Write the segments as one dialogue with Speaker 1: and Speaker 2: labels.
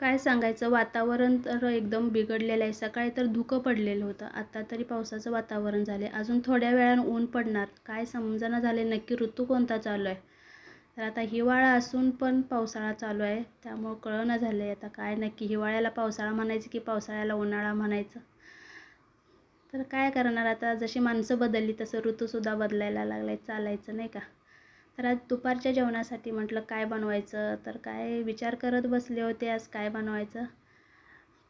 Speaker 1: काय सांगायचं? वातावरण तर एकदम बिघडलेलं आहे. सकाळी तर धुकं पडलेलं होतं. आता तरी पावसाचं वातावरण झाले अजून थोड्या वेळानं ऊन पडणार. काय समजना झाले नक्की ऋतू कोणता चालू आहे? तर आता हिवाळा असून पण पावसाळा चालू आहे. त्यामुळं कळना झालं आहे आता काय नक्की हिवाळ्याला पावसाळा म्हणायचं की पावसाळ्याला उन्हाळा म्हणायचं? तर काय करणार आता? जशी माणसं बदलली तसं ऋतूसुद्धा बदलायला लागलाय. चालायचं नाही का? तर आज दुपारच्या जेवणासाठी म्हटलं काय बनवायचं? तर काय विचार करत बसले होते आज काय बनवायचं?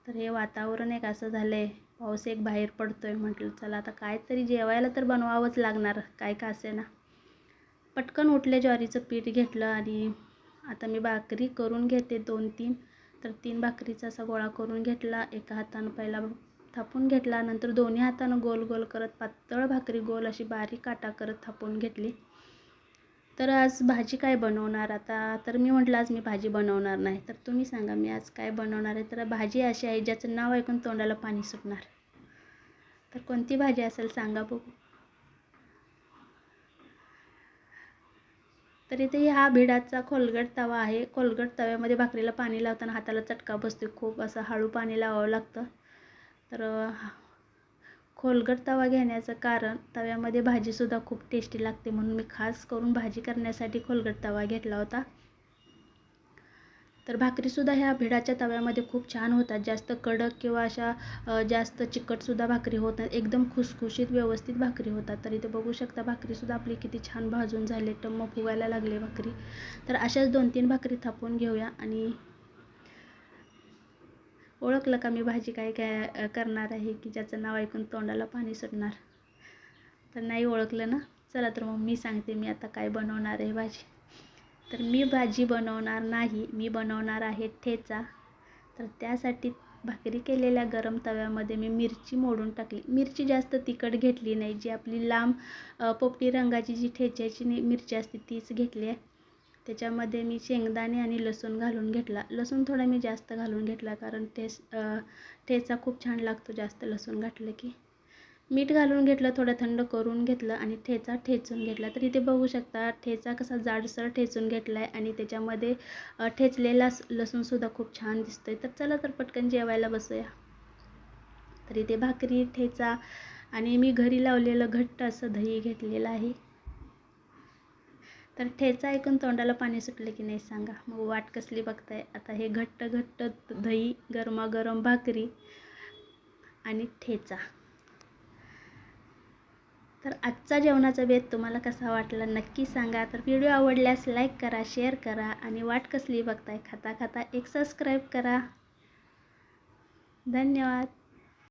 Speaker 1: तर हे वातावरण एक असं झालं आहे पाऊस एक बाहेर पडतो आहे म्हटलं चला आता काहीतरी जेवायला तर बनवावंच लागणार काय का असे ना. पटकन उठले ज्वारीचं पीठ घेतलं आणि आता मी भाकरी करून घेते दोन तीन. तर तीन भाकरीचा असा गोळा करून घेतला एका हातानं पहिला थापून घेतला नंतर दोन्ही हातानं गोल गोल करत पातळ भाकरी गोल अशी बारीक काटा करत थापून घेतली. तर आज भाजी काय बनवणार आता? तर मी म्हटलं आज मी भाजी बनवणार नाही. तर तुम्ही सांगा मी आज काय बनवणार आहे? तर भाजी अशी आहे ज्याचं नाव ऐकून तोंडाला पाणी सुटणार. तर कोणती भाजी असेल सांगा बघू. तर इथे हा भिडाचा खोलगट तवा आहे. खोलगट तव्यामध्ये भाकरीला पाणी लावताना हाताला चटका बसतो खूप असं हळू पाणी लावावं लागतं. तर खोलगट तवा घेण्याचं कारण तव्यामध्ये भाजीसुद्धा खूप टेस्टी लागते म्हणून मी खास करून भाजी करण्यासाठी खोलगट तवा घेतला होता. तर भाकरीसुद्धा ह्या भिडाच्या तव्यामध्ये खूप छान होतात. जास्त कडक किंवा अशा जास्त चिकटसुद्धा भाकरी होत नाही. एकदम खुसखुशीत व्यवस्थित भाकरी होतात. तर इथे बघू शकता भाकरीसुद्धा आपली किती छान भाजून झाले. टम्म फुगायला लागले भाकरी. तर अशाच दोन तीन भाकरी थापून घेऊया आणि ओळखलं का मी भाजी काय काय करणार आहे की ज्याचं नाव ऐकून तोंडाला पाणी सुटणार? तर नाही ओळखलं ना? चला तर मग मी सांगते मी आता काय बनवणार आहे भाजी. तर मी भाजी बनवणार नाही मी बनवणार आहे ठेचा. तर त्यासाठी भाकरी केलेल्या गरम तव्यामध्ये मी मिरची मोडून टाकली. मिरची जास्त तिखट घेतली नाही जी आपली लांब पोपटी रंगाची जी ठेच्याची मिरची असते तीच घेतली आहे. त्याच्यामध्ये मी शेंगदाणे आणि लसूण घालून घेतला. लसूण थोडा मी जास्त घालून घेतला कारण टेस ठेचा खूप छान लागतो जास्त लसूण घातलं की. मीठ घालून घेतलं थोडं थंड करून घेतलं आणि ठेचा ठेचून घेतला. तर इथे बघू शकता ठेचा कसा जाडसर ठेचून घेतला आहे आणि त्याच्यामध्ये ठेचलेला लसूणसुद्धा खूप छान दिसतोय. तर चला तर पटकन जेवायला बसूया. तर इथे भाकरी ठेचा आणि मी घरी लावलेलं घट्ट असं दही घेतलेलं आहे. तर ठेचा ऐकून तोंडाला पाणी सुटले की नाही सांगा? मग वाट कसली बघताय? आता हे घट्ट घट्ट दही गरमागरम भाकरी आणि ठेचा. तर आजचा जेवणाचा भेद तुम्हाला कसा वाटला नक्की सांगा. तर व्हिडिओ आवडल्यास लाईक करा शेअर करा आणि वाट कसली बघताय? खाता खाता एक सबस्क्राईब करा. धन्यवाद.